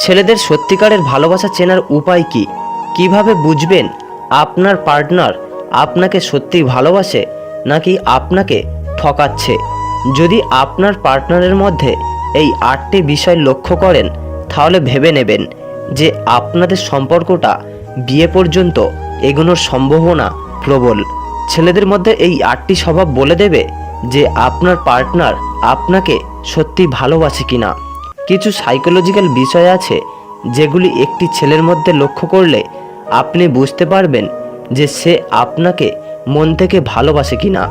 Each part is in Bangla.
ছেলেদের সত্যিকারের ভালোবাসা চেনার উপায় কি? কীভাবে বুঝবেন আপনার পার্টনার আপনাকে সত্যিই ভালোবাসে নাকি আপনাকে ঠকাচ্ছে? যদি আপনার পার্টনারের মধ্যে এই আটটি বিষয় লক্ষ্য করেন, তাহলে ভেবে নেবেন যে আপনাদের সম্পর্কটা বিয়ে পর্যন্ত এগোনোর সম্ভাবনা প্রবল। ছেলেদের মধ্যে এই আটটি স্বভাব বলে দেবে যে আপনার পার্টনার আপনাকে সত্যি ভালোবাসে কিনা। কিছু সাইকোলজিক্যাল বিষয় আছে যেগুলি একটি ছেলের মধ্যে লক্ষ্য করলে আপনি বুঝতে পারবেন যে সে আপনাকে মন থেকে ভালোবাসে কিনা।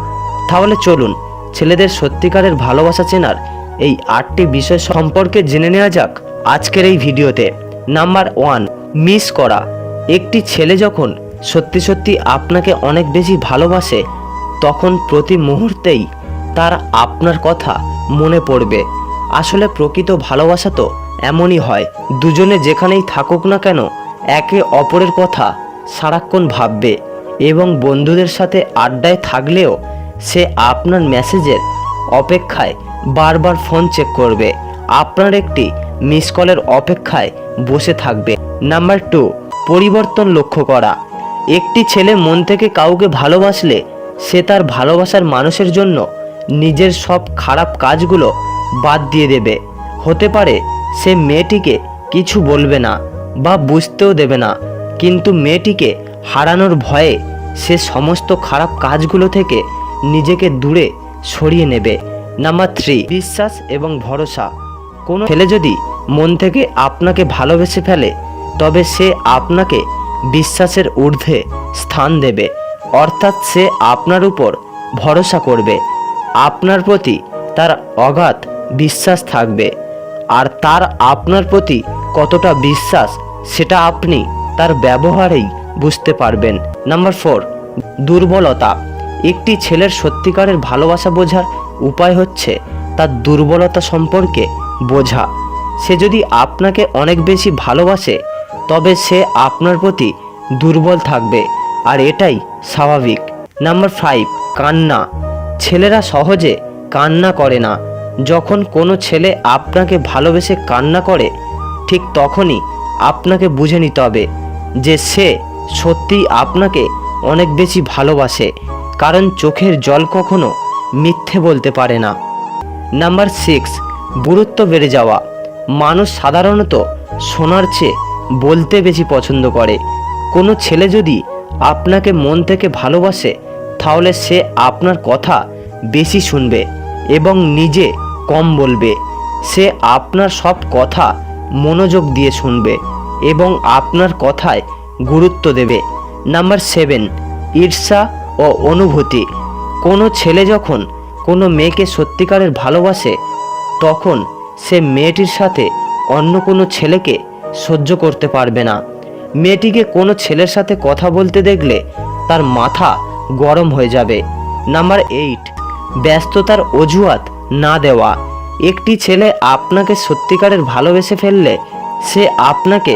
তাহলে চলুন ছেলেদের সত্যিকারের ভালোবাসা চেনার এই আটটি বিষয় সম্পর্কে জেনে নেওয়া যাক আজকের এই ভিডিওতে। নাম্বার ওয়ান, মিস করা। একটি ছেলে যখন সত্যি সত্যি আপনাকে অনেক বেশি ভালোবাসে, তখন প্রতি মুহূর্তেই তার আপনার কথা মনে পড়বে। আসলে প্রকৃত ভালোবাসা তো এমনই হয়। দুজনে যেখানেই থাকুক না কেন, একে অপরের কথা সারাক্ষণ ভাববে এবং বন্ধুদের সাথে আড্ডায় থাকলেও সে আপনার মেসেজের অপেক্ষায় বারবার ফোন চেক করবে। আপনার একটি মিস কলের অপেক্ষায় বসে থাকবে। নাম্বার টু, পরিবর্তন লক্ষ্য করা। একটি ছেলে মন থেকে কাউকে ভালোবাসলে সে তার ভালোবাসার মানুষের জন্য নিজের সব খারাপ কাজগুলো বাদ দিয়ে দেবে। হতে পারে সে মেয়েটিকে কিছু বলবে না বা বুঝতেও দেবে না। কিন্তু মেয়েটিকে হারানোর ভয়ে সে সমস্ত খারাপ কাজগুলো থেকে নিজেকে দূরে সরিয়ে নেবে। নাম্বার থ্রি, বিশ্বাস এবং ভরসা। কোনো ছেলে যদি মন থেকে আপনাকে ভালোবেসে ফেলে, তবে সে আপনাকে বিশ্বাসের ঊর্ধ্বে স্থান দেবে। অর্থাৎ সে আপনার উপর ভরসা করবে। আপনার প্রতি তার অগাধ বিশ্বাস থাকবে। আর তার আপনার প্রতি কতটা বিশ্বাস, সেটা আপনি তার ব্যবহারেই বুঝতে পারবেন। নাম্বার ফোর, দুর্বলতা। একটি ছেলের সত্যিকারের ভালোবাসা বোঝার উপায় হচ্ছে তার দুর্বলতা সম্পর্কে বোঝা। সে যদি আপনাকে অনেক বেশি ভালোবাসে, তবে সে আপনার প্রতি দুর্বল থাকবে, আর এটাই স্বাভাবিক। নাম্বার ফাইভ, কান্না। ছেলেরা সহজে কান্না করে না। যখন কোনো ছেলে আপনাকে ভালোবেসে কান্না করে, ঠিক তখনই আপনাকে বুঝে নিতে হবে যে সে সত্যিই আপনাকে অনেক বেশি ভালোবাসে, কারণ চোখের জল কখনো মিথ্যে বলতে পারে না। নাম্বার সিক্স, গুরুত্ব বেড়ে যাওয়া। মানুষ সাধারণত শোনার চেয়ে বলতে বেশি পছন্দ করে। কোনো ছেলে যদি আপনাকে মন থেকে ভালোবাসে, তাহলে সে আপনার কথা বেশি শুনবে এবং নিজে কম বলবে। সে আপনার সব কথা মনোযোগ দিয়ে শুনবে এবং আপনার কথায় গুরুত্ব দেবে। নাম্বার সেভেন, ঈর্ষা ও অনুভূতি। কোনো ছেলে যখন কোনো মেয়েকে সত্যিকারের ভালোবাসে, তখন সে মেয়েটির সাথে অন্য কোনো ছেলেকে সহ্য করতে পারবে না। মেয়েটিকে কোনো ছেলের সাথে কথা বলতে দেখলে তার মাথা গরম হয়ে যাবে। নাম্বার এইট, ব্যস্ততার অজুহাত না দেওয়া। একটি ছেলে আপনাকে সত্যিকারের ভালোবেসে ফেললে, সে আপনাকে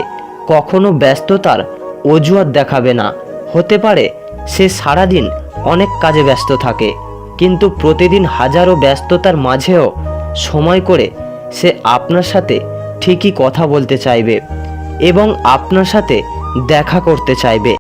কখনো ব্যস্ততার অজুহাত দেখাবে না। হতে পারে সে সারাদিন অনেক কাজে ব্যস্ত থাকে, কিন্তু প্রতিদিন হাজারো ব্যস্ততার মাঝেও সময় করে সে আপনার সাথে ঠিকই কথা বলতে চাইবে এবং আপনার সাথে দেখা করতে চাইবে।